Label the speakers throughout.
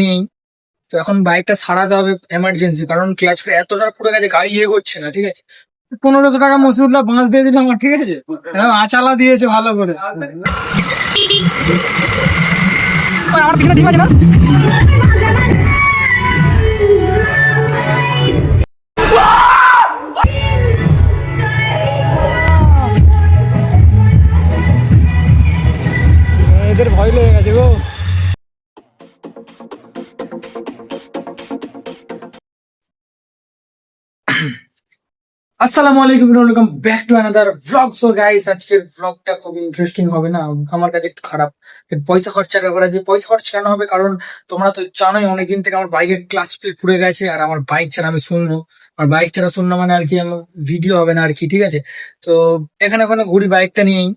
Speaker 1: নেই। তো এখন বাইকটা সারাতে হবে এমার্জেন্সি কারণ ক্লাচ এতটা পুরো গেছে, গাড়ি এগোচ্ছে না, ঠিক আছে? পনেরোশো টাকা মসুদুল্লাহ বাঁশ দিয়ে দিলাম আমার ঠিক আছে? আচালা দিয়েছে ভালো করে। ভয় লেগে গেছে গো। আসসালামু আলাইকুম welcome back to another vlog so guys আজকের ভ্লগটা খুব ইন্টারেস্টিং হবে না? আমার কাছে একটু খারাপ। পয়সা খরচার ব্যাপার আছে। পয়সা খরচা কেন হবে? কারণ তোমরা তো জানোই, অনেকদিন থেকে আমার বাইকের ক্লাচ প্লেট পুড়ে গেছে, আর আমার বাইক ছাড়া আমি শুনলো আমার বাইক ছাড়া শুনলো মানে আর কি আমার ভিডিও হবে না আর কি, ঠিক আছে? তো, এখানে ওখানে ঘুরি বাইকটা নিয়েই।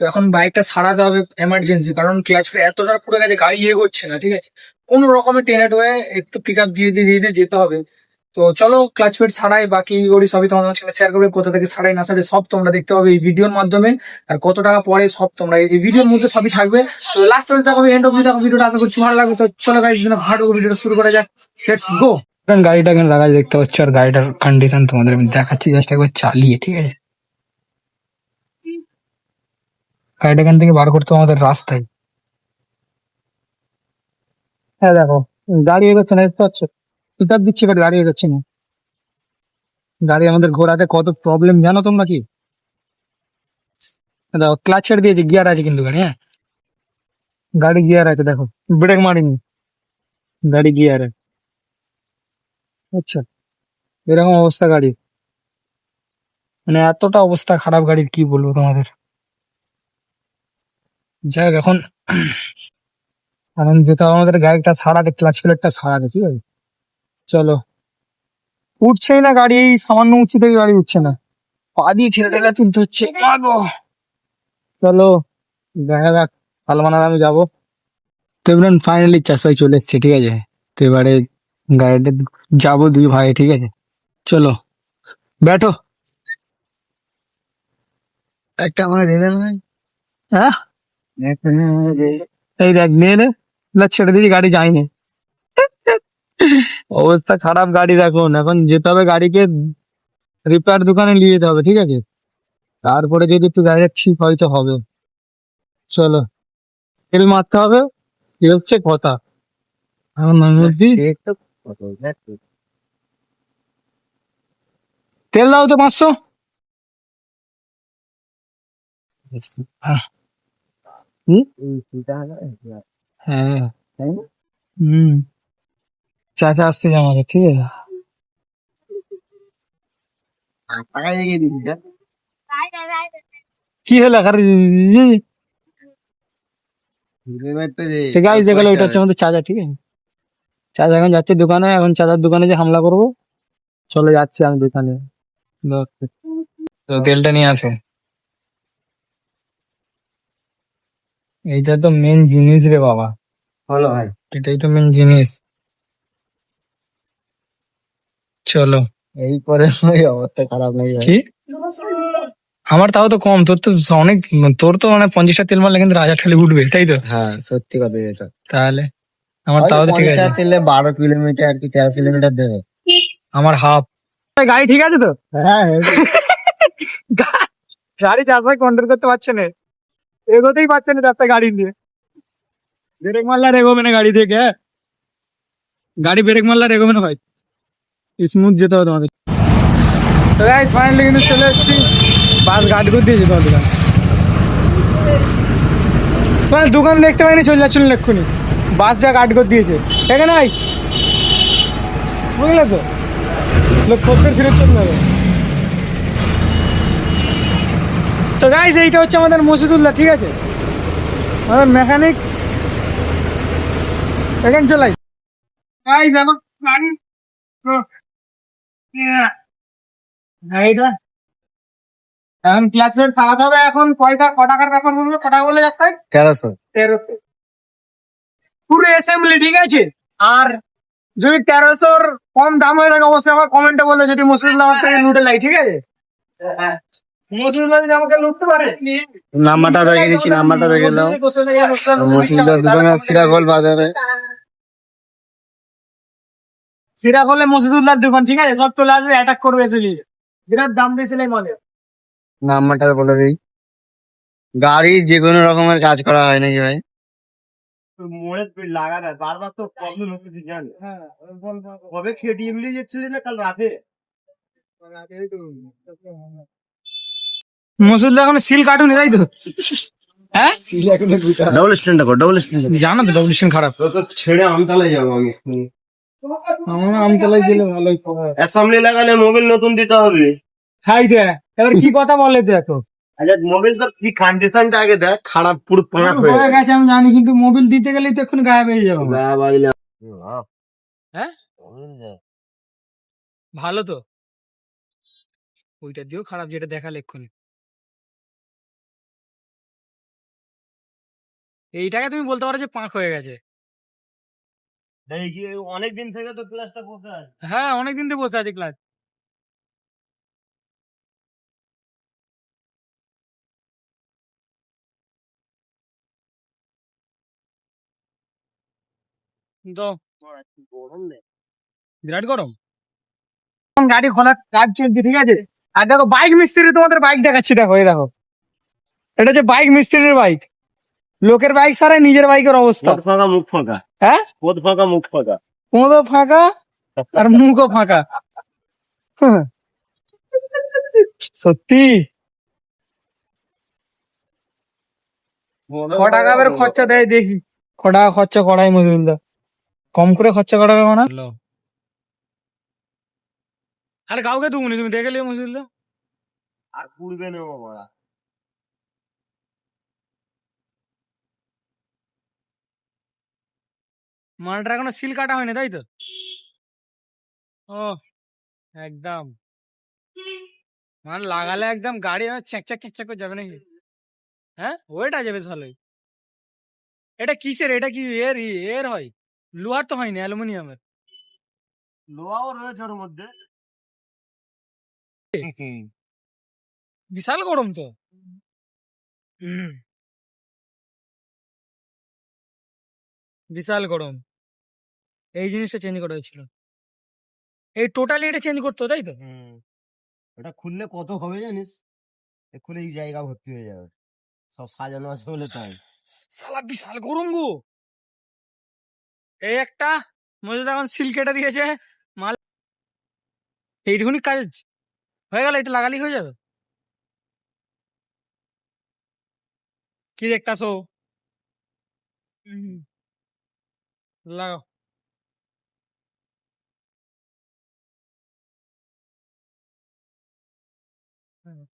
Speaker 1: তো এখন বাইকটা সারাতে হবে এমার্জেন্সি কারণ ক্লাচ এতটা পুড়ে গেছে, গাড়ি এগোচ্ছে না, ঠিক আছে? কোনো রকমের টেনেট হয়ে একটু পিক আপ দিয়ে দিয়ে দিয়ে যেতে হবে। তো চলো ক্লাচ প্লেট ছাড়াই, বাকি ওরি সবই তোমাদের সঙ্গে শেয়ার করবে, কোথা থেকে ছাড়াই না ছাড়াই, সব তোমরা দেখতে পাবে এই ভিডিওর মাধ্যমে, আর কত টাকা পরে সব তোমরা এই ভিডিওর মধ্যে সবই থাকবে। তো লাস্ট পর্যন্ত দেখো এন্ড অব্দি দেখো, ভিডিওটা আশা করছি ভালো লাগবে। তো চলো গাইজ জন্য ভালো ভিডিওটা শুরু করা যাক। লেটস গো গাড়িটা এখানে লাগা দেখতে পাচ্ছ, আর গাড়িটার কন্ডিশন তোমাদের আমি দেখাচ্ছি জাস্ট একবার চালিয়ে, ঠিক আছে? গাড়িটা এখান থেকে বার করতে আমাদের রাস্তায়। হ্যাঁ দেখো, গাড়ি এগোচ্ছে না, দেখতে পাচ্ছ? পিকআপ দিচ্ছে বাট গাড়ি এগোচ্ছে না। গাড়ি আমাদের ঘোরাতে কত প্রবলেম জানো তোমরা কি? দেখো ক্লাচ ছেড়ে দিয়েছে গিয়ার আছে কিন্তু গাড়ি হ্যাঁ? গাড়ি গিয়ার আছে, দেখো ব্রেক মারিনি। গাড়ি গিয়ার আচ্ছা এরকম অবস্থা গাড়ি মানে এতটা অবস্থা খারাপ গাড়ির, কি বলব তোমাদের? যাই এখন এখন যেতে হবে আমাদের গাড়িটা সারাতে ক্লাচ প্লেটটা সারাতে ঠিক আছে? চলো। উঠছেই না গাড়ি এই সামান্য উঁচু থেকে গাড়ি উঠছে না। পা দিয়ে ঠেলে ঠেলে তুলতে হচ্ছে। চলো দেখা যাক সালমান আর আমি যাব। তো এবার ফাইনালি চাষাই চলে এসছে ঠিক আছে? তো এবারে গাড়িটা যাব দুই ভাই ঠিক আছে? চলো ব্যাঠো
Speaker 2: একটা আমাকে দিয়ে দেন ভাই।
Speaker 1: হ্যাঁ? এই দেখ নিয়ে নে ছেড়ে দিয়েছি, গাড়ি যায়নি। অবস্থা খারাপ গাড়ি এখন এখন যেতে হবে গাড়িকে রিপেয়ার দোকানে নিয়ে যেতে হবে, ঠিক আছে? তারপরে যদি একটু গাড়িটা ঠিক হয়তো হবে। চলো, তেল মারতে হবে কি হচ্ছে কথা। তেল দাও তো পাঁচশো। হ্যাঁ। হুম। চাচা আসতে আমাকে ঠিক আছে?
Speaker 2: দিবি
Speaker 1: কি হলো এটা হচ্ছে আমাদের চাচা ঠিক আছে? চাচা এখন যাচ্ছে দোকানে এখন চাচার দোকানে যে হামলা করব চলে যাচ্ছে আমি দোকানে। তো তেলটা নিয়ে আসে। এইটা তো মেন জিনিস রে বাবা।
Speaker 2: হলো ভাই।
Speaker 1: এটাই তো মেন জিনিস। চলো।
Speaker 2: এই করে ওই অবস্থা খারাপ নাই ভাই?
Speaker 1: কি? আমার তাও তো কম। তোর তো অনেক তোর তো মানে পঞ্চাশটা তেল মারলে কিন্তু রাজা ঠালি উঠবে তাই তো?
Speaker 2: হ্যাঁ সত্যি কথা এটা।
Speaker 1: তাহলে আমার তাও তো ঠিক আছে।
Speaker 2: তেলে বারো কিলোমিটার কি তেরো কিলোমিটার দেবে।
Speaker 1: আমার হাফ। গাড়ি ঠিক আছে তো?
Speaker 2: হ্যাঁ
Speaker 1: গাড়ি চাষাই কন্ট্রোল করতে পারছে না। এগোতেই পারছে না রাস্তায় গাড়ি নিয়ে। ব্রেক মারলে আর এগোবে না গাড়ি থেকে? গাড়ি ব্রেক মারলে আর এগোবে না ভাই। স্মুথ যেতে হবে তোমাদের। তো গাইস ফাইনালি কিন্তু চলে এসেছি। বাস করে দিয়েছে তোমার দোকান। তোমার দোকান দেখতে পাইনি, চলে যাচ্ছিল এক্ষুনি। বাস যা করে দিয়েছে। এখানে আই বুঝলে তো? লোক খোঁজের ফিরে চলে যাবে। তো গাইস এইটা হচ্ছে আমাদের মসিদুল্লাহ ঠিক আছে? আমাদের মেকানিক এখানে চলাই এখন এখন ক্লাচ প্লেট খাওয়াতে হবে এখন কয়টা ক টাকার ব্যাপার বলবে ক বলে রাস্তায়?
Speaker 2: তেরোশো।
Speaker 1: তেরোশো পুরো অ্যাসেম্বলি ঠিক আছে? আর যদি তেরোশোর কম দাম হয়ে থাকে অবশ্যই আমার কমেন্টে বলে যদি মুসলিম আমার থেকে লুটে লাই ঠিক আছে? মুসলিম যদি আমাকে লুটতে পারে?
Speaker 2: নাম্বারটা দেখে দিচ্ছি নাম্বারটা দেখে দাও। মুসলিমদের দোকানে সিরাগোল বাজারে।
Speaker 1: সেটা করলে দোকান ঠিক আছে? সব চলে আসবে অ্যাটাক করবে এসে নিয়ে বিরাট দাম দিয়েছিলে মনে
Speaker 2: নাম্বারটা বলে দিই। গাড়ির যে কোনো রকমের কাজ করা হয় নাকি ভাই?
Speaker 3: মোড়ে লাগা না বারবার তো প্রবলেম হচ্ছে জান
Speaker 1: হ্যাঁ
Speaker 3: কবে খেটিএম নিয়ে যাচ্ছিলি না কাল রাতে?
Speaker 1: মসজিদুল্লাহ এখন সিল কাটুনি তাই তো? হ্যাঁ?
Speaker 3: ডবল স্ট্যান্ড কর ডবল স্ট্যান্ড
Speaker 1: জানো তো ডবল খারাপ।
Speaker 3: তো তো ছেড়ে আমতলায় যাব আমি
Speaker 1: আমার আমতলায় গেলে ভালোই
Speaker 3: অ্যাসাম্বলি লাগালে মোবিল নতুন দিতে হবে।
Speaker 1: হাই দে এবার কি কথা বলে দেখো
Speaker 3: আচ্ছা মোবিল তো কি কন্ডিশনটা আগে দেখ খারাপ পুরো পাঁক হয়ে
Speaker 1: গেছে। আমি জানি কিন্তু মোবিল দিতে গেলেই তো এখন গায়েব হয়ে যাবে। হ্যাঁ? ভালো তো। ওইটা দিয়েও খারাপ যেটা দেখালে এক্ষুনি। এইটাকে তুমি বলতে পারো যে পাঁক হয়ে গেছে।
Speaker 3: দেখি অনেক দিন থেকে তো ক্লাসটা বসে আছে?
Speaker 1: হ্যাঁ অনেকদিন থেকে বসে আছে ক্লাস তো বিরাট গরম। গাড়ি খোলা কাজ চলছে ঠিক আছে? আর দেখো বাইক মিস্ত্রি তোমাদের বাইক দেখাচ্ছি দেখো এই দেখো। এটা হচ্ছে বাইক মিস্ত্রির বাইক লোকের বাইক সারাই নিজের বাইকের অবস্থা।
Speaker 3: ফাঁকা মুখ ফাঁকা।
Speaker 1: হ্যাঁ?
Speaker 3: পদ ফাঁকা মুখ ফাঁকা।
Speaker 1: কোঁদো ফাঁকা আর মুখও ফাঁকা। সত্যি? টাকা করে খরচা দেয় দেখি। ক টাকা খরচা করাই মজুমদার কম করে খরচা করাবে না? আরে কাউকে তুমি তুমি দেখে লিও মজুমদার
Speaker 3: আর পুড়বে না বাবা
Speaker 1: মালটা এখনও সিল কাটা হয়নি তাই তো? ও একদম। মাল লাগালে একদম গাড়ি চ্যাক চ্যাক চ্যাক চ্যাক করে যাবে নাকি? হ্যাঁ? ওইটা যাবে বেশ ভালোই। এটা কিসের? এটা কি এর এর হয়? লোহার তো হয়নি অ্যালুমিনিয়ামের।
Speaker 3: লোহাও রয়েছে ওর মধ্যে।
Speaker 1: বিশাল গরম তো। হুম। বিশাল গরম। এই জিনিসটা চেঞ্জ করা হয়েছিল। এই টোটালি এটা চেঞ্জ করতো তাই তো?
Speaker 3: হুম। ওটা খুললে কত হবে জানিস? খুলে এই জায়গা ভর্তি হয়ে যাবে। সব সাজানো আছে বলে তাই
Speaker 1: সালা বিশাল গরম গো! এই একটা মজুদ এখন সিল কেটে দিয়েছে। মাল এইটুকুনি কাজ হয়ে গেল এটা লাগালি হয়ে যাবে। কি দেখতাছো। লাগাও।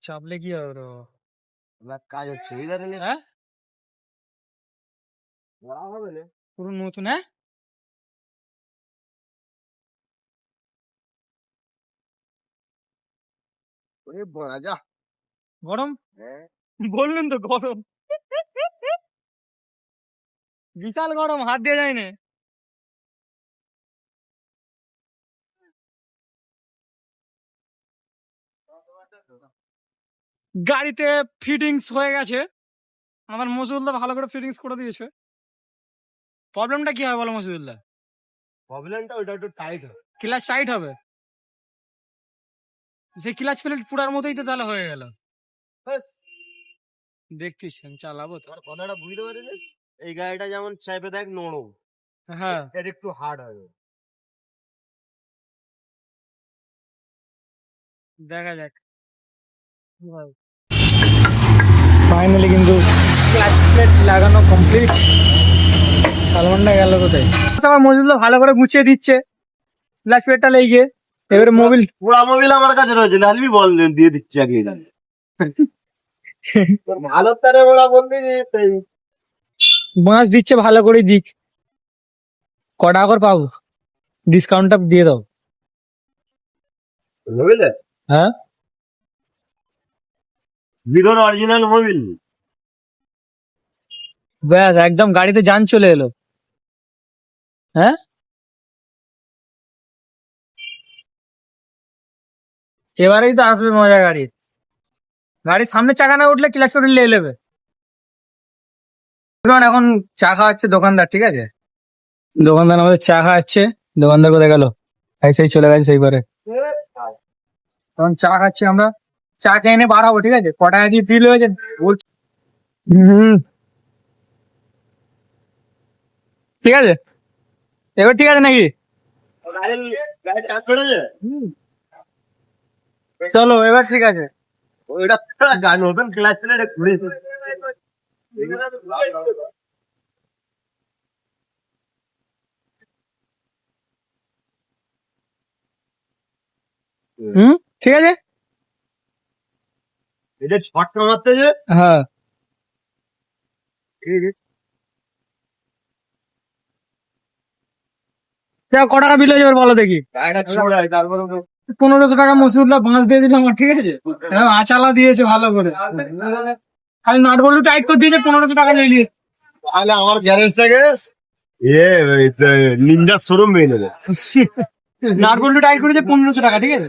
Speaker 1: চাপলে কি হবে
Speaker 3: এবার কাজ হচ্ছে এধারে নে
Speaker 1: হ্যাঁ?
Speaker 3: হবে না।
Speaker 1: পুরো নতুন হ্যাঁ?
Speaker 3: ওরে বড়া যা।
Speaker 1: গরম?
Speaker 3: হ্যাঁ।
Speaker 1: বললেন তো গরম। বিশাল গরম হাত দিয়ে যায় গাড়িতে ফিটিংস হয়ে গেছে। আমার মসুদুল্লাহ ভালো করে ফিটিংস করে দিয়েছে। প্রবলেমটা কি হবে বলো মসুদুল্লাহ
Speaker 3: প্রবলেমটা ওইটা একটু টাইট হবে।
Speaker 1: ক্লাচ টাইট হবে? সেই ক্লাচ প্লেট পুরার মতোই তো তাহলে হয়ে গেল। দেখতিস আমি চালাবো তো।
Speaker 3: তোমার কথাটা বুঝতে পারিস এই গাড়িটা যেমন চাইপে দেখ নরম।
Speaker 1: হ্যাঁ।
Speaker 3: এটা একটু হার্ড হবে।
Speaker 1: দেখা যাক। ফাইনালি কিন্তু ক্লাচ প্লেট লাগানো কমপ্লিট সালমানটা গেল কোথায়? আমার মজুদুল্লাহ ভালো করে গুছিয়ে দিচ্ছে। ক্লাচ প্লেটটা লেগে। এবারে মোবিল
Speaker 3: পুরা মোবিল আমার কাছে রয়েছে লালবি বল দিয়ে দিচ্ছে আগে। ভালো তারে বড়া বলবি
Speaker 1: বাঁশ দিচ্ছে ভালো করে দিক। ক টাকা করে পাবো? ডিসকাউন্টটা দিয়ে দাও।
Speaker 3: বুঝলে?
Speaker 1: হ্যাঁ?
Speaker 3: অরিজিনাল মোবিল
Speaker 1: ব্যাস, একদম গাড়িতে যান চলে এলো। হ্যাঁ? এবারেই তো আসবে মজা গাড়ির গাড়ির সামনে চাকা না উঠলে ক্লাচ করে নিয়ে নেবে এখন চা খাওয়াচ্ছে দোকানদার, ঠিক আছে? দোকানদার আমাদের চা খাওয়াচ্ছে। দোকানদার কোথায় গেল? সেই চলে গেছে সেইবারে এখন চা খাচ্ছি আমরা। চা খেয়ে এনে বার হব ঠিক আছে? কটা দিয়ে ফিল হয়েছে বলছি। হুম। ঠিক আছে? এবার ঠিক আছে নাকি? চলো এবার ঠিক আছে।
Speaker 3: ওইটা গান ওপেন ক্লাস প্লেটে ঘুরেছে
Speaker 1: হুম? ঠিক আছে?
Speaker 3: এটা ছটকা মারতে যে
Speaker 1: হ্যাঁ। ক টাকা বিল হয়ে যাবে বলো দেখি। পনেরোশো টাকা বাঁশ দিয়ে দিলাম ঠিক আছে? আচালা দিয়েছে ভালো করে। খালি নাট বল্টু টাইট করে দিয়েছে পনেরোশো টাকা নিয়ে নিয়ে।
Speaker 3: তাহলে আমার ইয়ে নিন্দা শোরুম মেয়ে নেবে।
Speaker 1: নাট বল্টু টাইট করেছে পনেরোশো টাকা ঠিক আছে?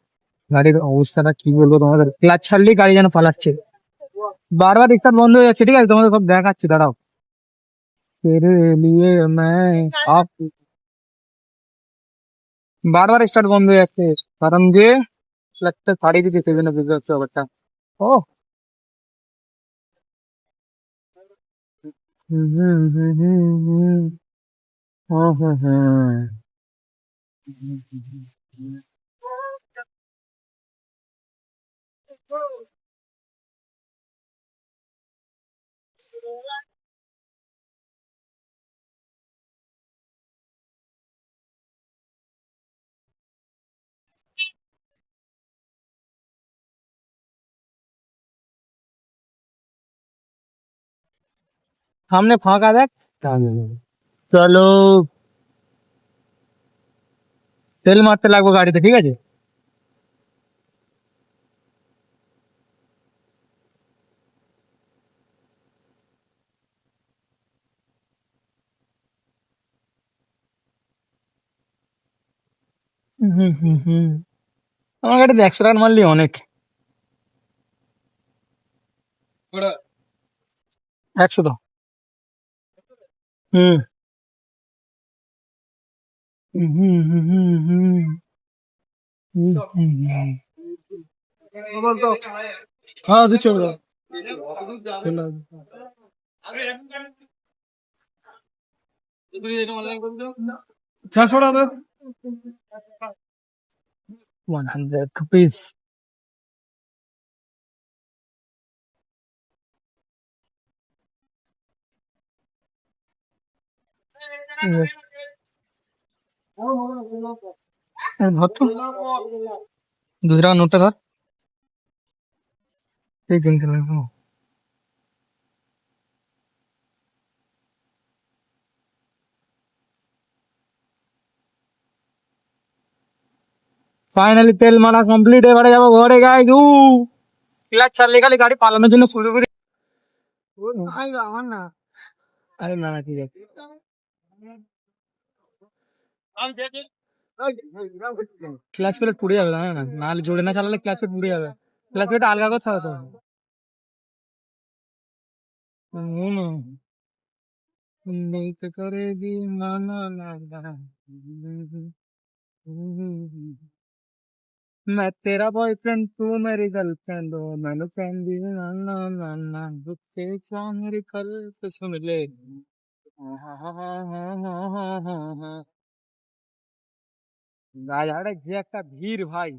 Speaker 1: গাড়ির অবস্থাটা কি বলব তোমাদের? ক্লাচ ছাড়লেই গাড়ি যেন পালাচ্ছে। বারবার রিক্সা বন্ধ হয়ে যাচ্ছে, ঠিক আছে? তোমাদের সব দেখাচ্ছি, দাঁড়াও। বারবার স্টার্ট বন্ধ হয়ে যাচ্ছে। কারণ যে ক্লাচটা ছাড়িয়ে দিতে সেই জন্য বুঝতে পারছ ব্যাপারটা। ও! হুম হুম হুম হুম সামনে ফাঁকা দেখ চলো তেল মারতে লাগবো গাড়িতে ঠিক আছে হুম হুম হুম আমার গাড়িতে একশো টাকা মারলি অনেক একশো তো 응. 아, 늦죠, 그다. 자, 소라는? 100 rupees. दूसरा नोट धर एक दिन कर लेगा ফাইনালি তেল মারা কমপ্লিট এবারে যাবো ঘরে গাই গু ক্লাচ চাললে খালি গাড়ি পালানোর জন্য পুরোপুরি আমার না আরে না না ঠিক আছে ক্লাচ প্লেট পুড়ে যাবে জানো না নাহলে জোরে না চালালে ক্লাচ প্লেট পুড়ে যাবে ক্লাচ প্লেট আলগা করে চালাতে হবে হুম। नहीं तो करेगी ना ना ना ना मैं तेरा बॉयफ्रेंड तू मेरी गर्लफ्रेंड हो मैंने कहंदी ना ना ना ना दुखे सा मेरी कल से सुन ले দাদাটা যে একটা ভিড় ভাই।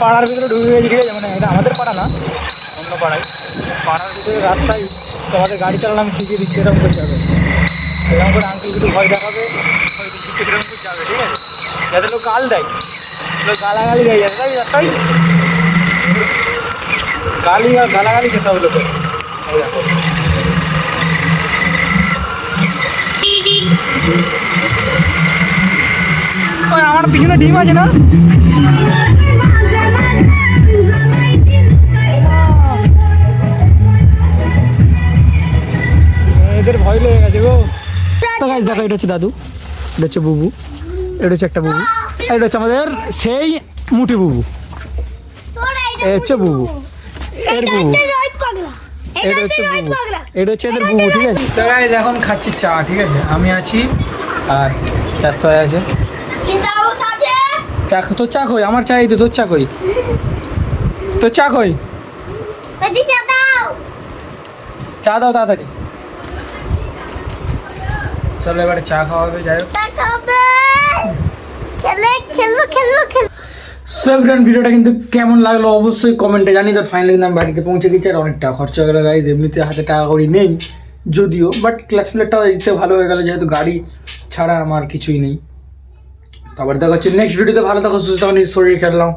Speaker 1: পাড়ার ভিতরে ঢুকে গেছে, ঠিক আছে? মানে এটা আমাদের পাড়া না, অন্য পাড়ায়। পাড়ার ভিতরে রাস্তায় তোমাদের গাড়ি চালানো আমি শিখিয়ে দিচ্ছি, এরকম করে যাবে। এরকম করে আঙ্কেল কিছু ভয় দেখাবে এরকম করে যাবে, ঠিক আছে? যাতে লোক গাল দেয়। লোক গালাগালি দেয়, যাতে তাই রাস্তায় গালি আর গালাগালি খেতে হবে লোকের আমার পিছনে ডিম আছে না? এদের ভয় লেগে গেছে গো। এটা হচ্ছে দাদু, এটা হচ্ছে বুবু, এটা হচ্ছে একটা এটা হচ্ছে আমাদের সেই মুঠি বুবু। এ হচ্ছে বুবু, এর বুবু। এটা হচ্ছে বুবু। এটা হচ্ছে এদের বুবু ঠিক আছে? তো গাইজ এখন খাচ্ছি চা ঠিক আছে? আমি আছি আর চাস্ত হয়ে আছে। চা তোর চা কই আমার চাই তো তোর চা কই তোর চা কই চা দাও। তাড়াতাড়ি। চলো এবারে চা খাওয়া হবে যাই হোক।
Speaker 4: খেলে খেলব খেলব খেলব।
Speaker 1: সো এভরিওয়ান ভিডিওটা কিন্তু কেমন লাগল অবশ্যই কমেন্টে জানি তো ফাইনালি আমি বাড়িতে পৌঁছে গেছি আর অনেকটা খরচা হয়ে গেলো গাইজ এমনিতে হাতে টাকা করি নেই, যদিও বাট ক্লাস প্লেটটাও দিতে ভালো হয়ে গেলো, যেহেতু গাড়ি ছাড়া আমার কিছুই নেই। তো আবার দেখা হচ্ছে নেক্সট ভিডিওতে ভালো থাকো, সুস্থ থাকো, নিজের শরীর খেললাম